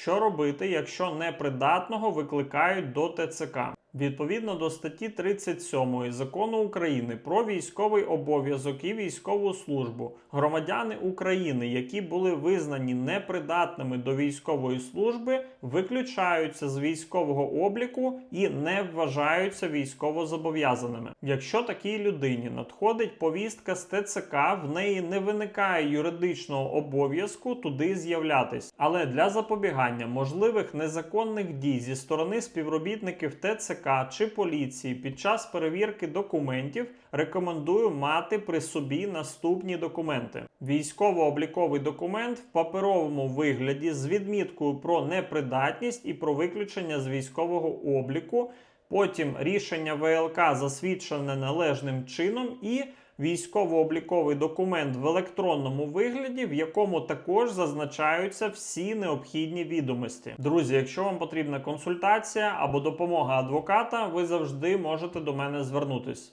Що робити, якщо непридатного викликають до ТЦК? Відповідно до статті 37 закону України про військовий обов'язок і військову службу, громадяни України, які були визнані непридатними до військової служби, виключаються з військового обліку і не вважаються військовозобов'язаними. Якщо такій людині надходить повістка з ТЦК, в неї не виникає юридичного обов'язку туди з'являтись. Але для запобігання можливих незаконних дій зі сторони співробітників ТЦК чи поліції під час перевірки документів рекомендую мати при собі наступні документи: військово-обліковий документ в паперовому вигляді з відміткою про непридатність і про виключення з військового обліку. Потім рішення ВЛК засвідчене належним чином і військово-обліковий документ в електронному вигляді, в якому також зазначаються всі необхідні відомості. Друзі, якщо вам потрібна консультація або допомога адвоката, ви завжди можете до мене звернутись.